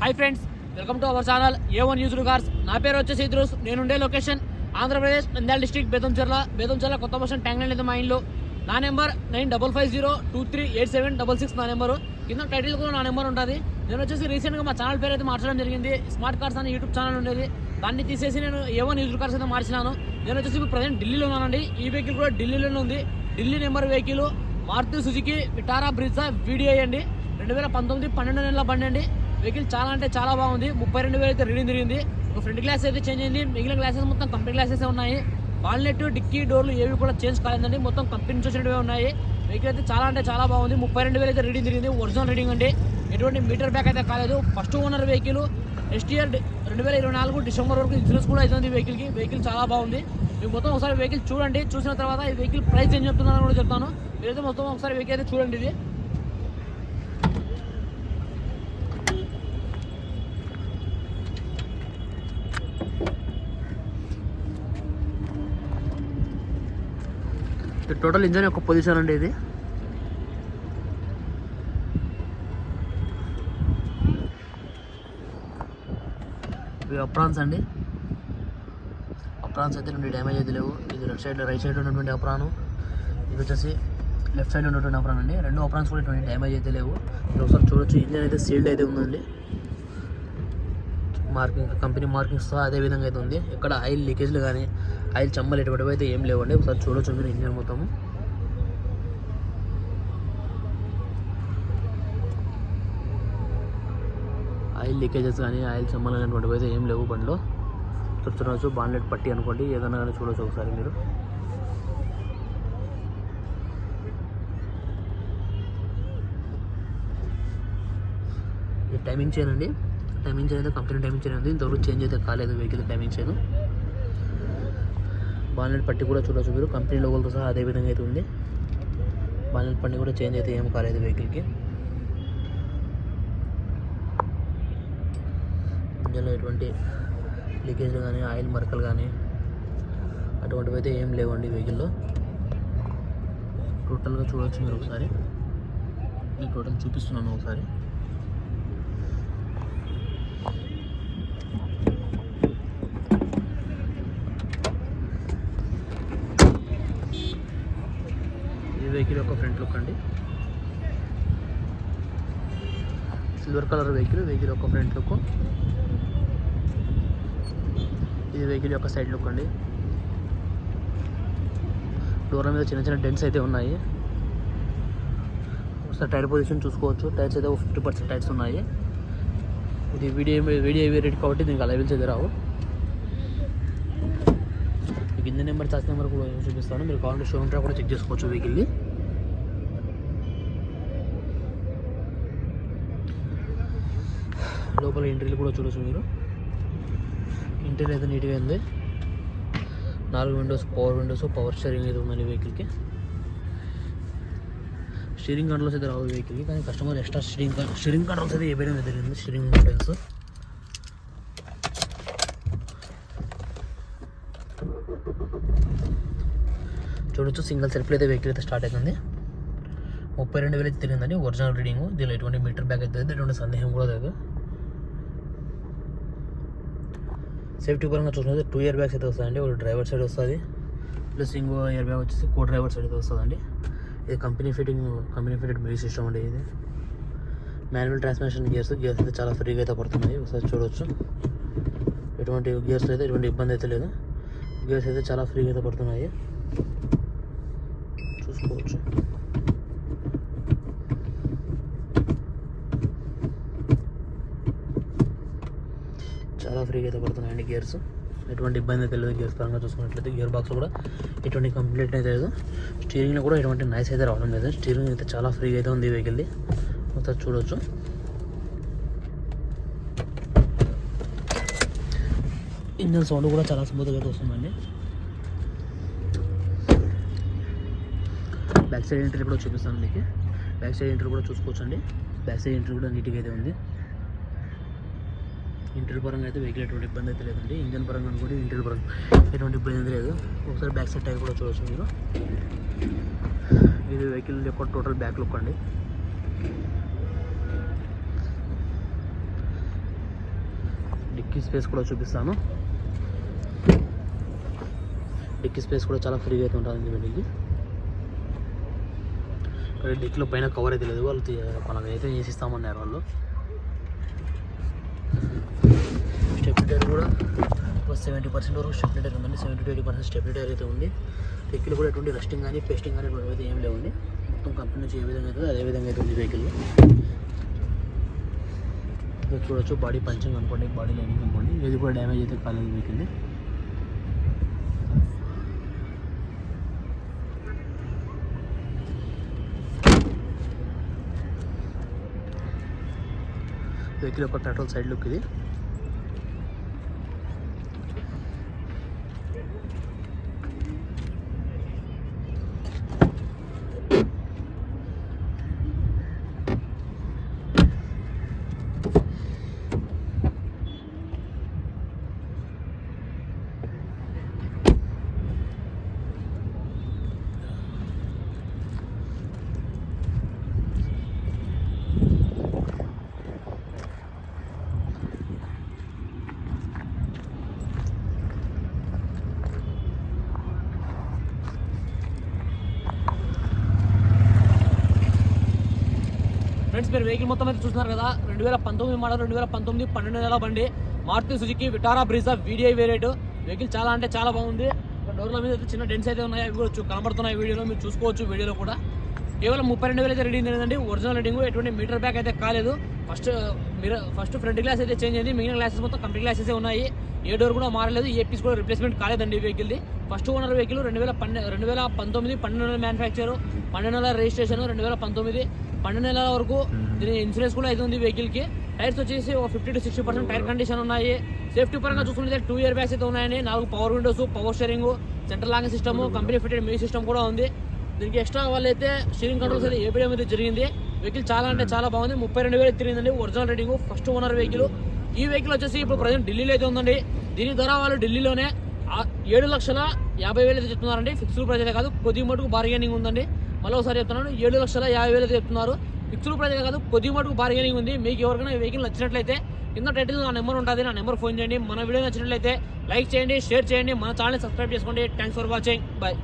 Hi friends welcome to our channel A one news cars నా పేరు వచ్చేసి ఇద్రూస్. నేనుండే లొకేషన్ ఆంధ్రప్రదేశ్ నంద్యాల డిస్ట్రిక్ట్ బేదంచెర్ల. బేదంచెర్ల కొత్త బస్ టెంగ్ లేదు మా ఇంట్లో. నా number nine double five zero two three eight seven double six నా నెంబరు కింద టైటిల్ కూడా నా నెంబర్ ఉంటుంది. నేను వచ్చేసి రీసెంట్గా మా ఛానల్ పేరు అయితే మార్చడం జరిగింది. స్మార్ట్ కార్స్ అని యూట్యూబ్ ఛానల్ ఉండేది. దాన్ని తీసేసి నేను ఏ వన్ యూజ్ కార్స్ అయితే మార్చినాను. నేను వచ్చేసి ఇప్పుడు ప్రజెంట్ ఢిల్లీలో ఉన్నానండి. ఈ వెహికల్ కూడా ఢిల్లీలోనే ఉంది. Delhi number vehicle Maruti Suzuki Vitara Brezza video అండి. రెండు వేల పంతొమ్మిది పన్నెండు నెలల బండి అండి. వెహికల్ చాలా అంటే చాలా బాగుంది. ముప్పై రెండు వేలు అయితే రీడింగ్ తిరిగింది. ఒక ఫ్రంట్ గ్లాస్ అయితే చేంజ్ అయింది. మిగిలిన గ్లాసెస్ మొత్తం కంపెనీ గ్లాసెస్ ఉన్నాయి. బాల్నెట్ డిక్కీ డోర్లు ఏవి కూడా చేంజ్ కాలేదండి. మొత్తం కంపెనీ నుంచి వచ్చినవి ఉన్నాయి. వెహికల్ అయితే చాలా అంటే చాలా బాగుంది. ముప్పై రెండు వేలు అయితే రీడింగ్ తిరిగింది. ఒరిజినల్ రీడింగ్ అండి. ఎటువంటి మీటర్ బ్యాక్ అయితే కాలేదు. First owner vehicle next year రెండు వేల ఇరవై నాలుగు డిసెంబర్ వరకు ఇన్సూరెన్స్ కూడా అవుతుంది వెహికల్కి. వెహికల్ చాలా బాగుంది. మీకు మొత్తం ఒకసారి వెహికల్ చూడండి. చూసిన తర్వాత ఈ వెహికల్ ప్రైస్ ఏం చెప్తున్నారని కూడా చెప్తాను. మీరైతే మొత్తం ఒకసారి వెహికల్ అయితే చూడండి ఇది. టోటల్ ఇంజన్ యొక్క పొజిషన్ అండి ఇది. ఇవి అప్రాన్స్ అండి. అప్రాన్స్ అయితే రెండు డ్యామేజ్ అయితే లేవు. ఇది లెఫ్ట్ సైడ్ రైట్ సైడ్ ఉన్నటువంటి అప్రాను. ఇది వచ్చేసి లెఫ్ట్ సైడ్ ఉన్నటువంటి అప్రాన్ అండి. రెండు అప్రాన్స్ కూడా ఇటువంటి డ్యామేజ్ అయితే లేవు. మీరు ఒకసారి చూడొచ్చు. ఇంజన్ అయితే సీల్డ్ అయితే ఉందండి. మార్కింగ్ కంపెనీ మార్కింగ్స్తో అదే విధంగా అయితే ఉంది. ఇక్కడ ఆయిల్ లీకేజ్లు కానీ ఆయిల్ చమ్మలు ఎటువంటివి అయితే ఏం లేవండి. ఒకసారి చూడొచ్చు మీరు ఇంజన్ మొత్తము. ఆయిల్ లీకేజెస్ కానీ ఆయిల్ చమ్మలు అనేటువంటివి అయితే ఏం లేవు బండిలో. చూడొచ్చు బాన్లెట్ పట్టి అనుకోండి ఏదైనా కానీ చూడొచ్చు ఒకసారి మీరు. టైమింగ్ చేయనండి టైమింగ్ చేయలేదు కంపెనీ టైమింగ్ చైన్ ఇంతవరకు చేంజ్ అయితే కాలేదు వెహికల్ టైమింగ్ చేయదు బాన్లెట్ పట్టి కూడా చూడొచ్చు మీరు. కంపెనీ లోగోలతో సహా అదే విధంగా అయితే ఉంది. బాన్లెట్ పట్టి కూడా చేంజ్ అయితే ఏం కాలేదు వెహికల్కి. ఇంజన్లో ఎటువంటి లీకేజ్లు కానీ ఆయిల్ మరకలు కానీ అటువంటివి అయితే ఏం లేవండి వెహికల్లో. టోటల్గా చూడొచ్చు మీరు ఒకసారి. నేను టోటల్ చూపిస్తున్నాను ఒకసారి ఈ వెహికల్ యొక్క ఫ్రంట్ లుక్ అండి. సిల్వర్ కలర్ వెహికల్ వెహికల్ యొక్క ఫ్రంట్ లుక్. ఇది వెహికల్ యొక్క సైడ్ లుక్ అండి. డోర్ మీద చిన్న చిన్న డెంట్స్ అయితే ఉన్నాయి. ఒకసారి టైర్ పొజిషన్ చూసుకోవచ్చు. టైర్స్ అయితే ఫిఫ్టీ పర్సెంట్ టైర్స్ ఉన్నాయి. ఇది వీడియో వీడియో రేట్ కాబట్టి దీనికి అలైవల్స్ అయితే రావు. మీకు ఇంజన్ నెంబర్ చార్జ్ నెంబర్ కూడా చూపిస్తాను. మీరు కావాలంటే షోరూమ్ ట్రాక్ కూడా చెక్ చేసుకోవచ్చు వెహికల్ని. లోపల ఎంట్రీలు కూడా చూడొచ్చు మీరు. ఇంటీరియర్ అయితే నీట్గా ఉంది. నాలుగు windows power windows power steering అయితే ఉందండి వెహికల్కి స్టీరింగ్ కంట్రోల్స్ అయితే రావు వెహికల్కి కానీ customer extra steering steering controls అయితే ఏ పేరు తెలియదు స్టీరింగ్ కంట్రోల్స్ చూడొచ్చు సింగిల్ సెల్ఫ్ అయితే వెహికల్ అయితే స్టార్ట్ అవుతుంది. ముప్పై రెండు వేలు అయితే తిరిగిందండి ఒరిజినల్ రీడింగ్ దీనిలో ఎటువంటి మీటర్ బ్యాగ్ అయితే ఎటువంటి సందేహం కూడా లేదు. సేఫ్టీ పరంగా చూసినది టూ ఇయర్ బ్యాగ్స్ అయితే వస్తుందండి ఒక డ్రైవర్ సైడ్ వస్తుంది ప్లస్ ఇంకో ఇయర్ బ్యాగ్ వచ్చేసి కో డ్రైవర్ సైడ్ అయితే వస్తుందండి. ఇది company fitting company fitted music system అండి ఇది. మాన్యువల్ ట్రాన్స్మిషన్ గేర్స్ గేర్స్ అయితే చాలా ఫ్రీగా అయితే పడుతున్నాయి. ఒకసారి చూడవచ్చు ఎటువంటి గేర్స్ అయితే ఎటువంటి ఇబ్బంది అయితే లేదు. గేర్స్ అయితే చాలా ఫ్రీగా అయితే పడుతున్నాయి. చూసుకోవచ్చు చాలా ఫ్రీగా అయితే పడుతున్నాయండి గేర్స్ ఎటువంటి ఇబ్బంది అయితే లేదు గేర్స్ పరంగా చూసుకున్నట్లయితే గేర్ బాక్స్ కూడా ఎటువంటి కంప్లీట్ అయితే లేదు. స్టీరింగ్లో కూడా ఎటువంటి నైస్ అయితే రావడం లేదు. స్టీరింగ్ అయితే చాలా ఫ్రీగా అయితే ఉంది వెహికల్ది ఒకసారి చూడవచ్చు ఇంజన్ సౌండ్ కూడా చాలా స్మూత్గా అయితే వస్తుందండి. బ్యాక్ సైడ్ ఎంట్రీ కూడా చూపిస్తాను మీకు. బ్యాక్ సైడ్ ఎంట్రీ కూడా చూసుకోవచ్చండి. బ్యాక్ సైడ్ ఎంట్రీ కూడా నీట్గా అయితే ఉంది. ఇంటర్ పరంగా అయితే వెహికల్ ఎటువంటి ఇబ్బంది అయితే లేదండి. ఇంజన్ పరంగా కూడా ఇంటర్ పరంగా ఎటువంటి ఇబ్బంది అయితే లేదు. ఒకసారి బ్యాక్ సైడ్ టైర్ కూడా చూడవచ్చు మీరు. ఇది వెహికల్ యొక్క టోటల్ బ్యాక్ లుక్ అండి. డిక్కీ స్పేస్ కూడా చూపిస్తాను. డిక్కీ స్పేస్ కూడా చాలా ఫ్రీగా అయితే ఉంటుంది వీటికి డిక్కీలో పైన కవర్ అయితే లేదు. వాళ్ళు మనం అయితే చేసిస్తామన్నారు వాళ్ళు స్టెబిలిటర్ కూడా సెవెంటీ పర్సెంట్ వరకు స్టెబిలిటర్ ఉందండి. సెవెంటీ టు ఎయిటీ పర్సెంట్ స్టెబిలిటర్ అయితే ఉంది. వెహికల్ కూడా ఎటువంటి రస్టింగ్ కానీ పేస్టింగ్ కానీ ఎటువంటి అయితే ఏం లేవండి. మొత్తం కంపెనీ నుంచి ఏ విధంగా అయితే అదే విధంగా అయితే ఉంది వెహికల్ ఇక్కడ చూడొచ్చు బాడీ పంచింగ్ అనుకోండి బాడీ లైనింగ్ అనుకోండి. ఏది కూడా డ్యామేజ్ అయితే కాలేదు వెహికల్ వెహికల్ ఒక పెట్రోల్ సైడ్ లుక్ ఇది. మీరు వెహికల్ మొత్తం అయితే చూస్తున్నారు కదా. రెండు వేల పంతొమ్మిది మోడల్ రెండు వేల పంతొమ్మిది పన్నెండు నెలల బండి. Maruti Suzuki Vitara Brezza VDI variant. Vehicle చాలా అంటే చాలా బాగుంది. డోర్ల మీద అయితే చిన్న డెన్స్ అయితే ఉన్నాయి. అవి కూడా కనబడుతున్నాయి వీడియోలో. మీరు చూసుకోవచ్చు వీడియోలో కూడా. కేవలం ముప్పై రెండు వేలు అయితే రెడీ అయిందండి ఒరిజినల్ రీడింగ్ ఎటువంటి మీటర్ బ్యాక్ అయితే కాలేదు. ఫస్ట్ మీరు ఫస్ట్ ఫ్రంట్ గ్లాస్ అయితే చేంజ్ అయింది. మిగిలిన గ్లాసెస్ మొత్తం కంప్లీట్ గ్లాసెస్ ఉన్నాయి. ఏ డోర్ కూడా మారలేదు. ఏ పీస్ కూడా రిప్లేస్మెంట్ కాలేదండి వెహికల్ది ఫస్ట్ ఓనర్ వెహికల్ రెండు వేల పన్నె రెండు వేల పంతొమ్మిది పన్నెండు నెలల మ్యానుఫ్యాక్చర్ పన్నెండు నెలల రిజిస్ట్రేషన్ రెండు వేల పంతొమ్మిది పన్నెండు నెలల వరకు దీని ఇన్సూరెన్స్ కూడా అయితే ఉంది వెహికల్కి. టైర్స్ వచ్చేసి ఒక fifty to sixty percent tyre condition ఉన్నాయి. సేఫ్టీ పరంగా చూసుకుంటే టూ ఇయర్ బ్యాగ్స్ అయితే ఉన్నాయండి. నాలుగు power windows power steering central locking system company fitted మీ సిస్టమ్ కూడా ఉంది. దీనికి ఎక్స్ట్రా వాళ్ళు అయితే స్టీరింగ్ కంట్రోల్స్ అయితే ఏపీఎం అయితే జరిగింది. వెహికల్ చాలా అంటే చాలా బాగుంది. ముప్పై రెండు వేలు తిరిగిందండి original rating first owner vehicle ఈ వెహికల్ వచ్చేసి ఇప్పుడు ప్రజెంట్ ఢిల్లీలో అయితే ఉందండి. దీని ధర వాళ్ళు ఢిల్లీలోనే ఏడు లక్షల యాభై వేలు అయితే చెప్తున్నారండి. ఫిక్స్డ్ ప్రైస్ అయితే కాదు కొద్ది మటుకు బార్గెనింగ్ ఉందండి. మరోసారి చెప్తున్నాను ఏడు లక్షల యాభై వేలు చెప్తున్నారు. ఫిక్స్డ్ ప్రైస్ కాదు కొద్ది మటుకు బార్గెనింగ్ ఉంది. మీకు ఎవరికైనా వెహికల్ నచ్చినట్లయితే కింద టైటిల్ నా నెంబర్ ఉంటుంది నా నెంబర్ ఫోన్ చేయండి. మన వీడియో నచ్చినట్లయితే లైక్ చేయండి షేర్ చేయండి. మన ఛానల్ సబ్స్క్రైబ్ చేసుకోండి. Thanks for watching bye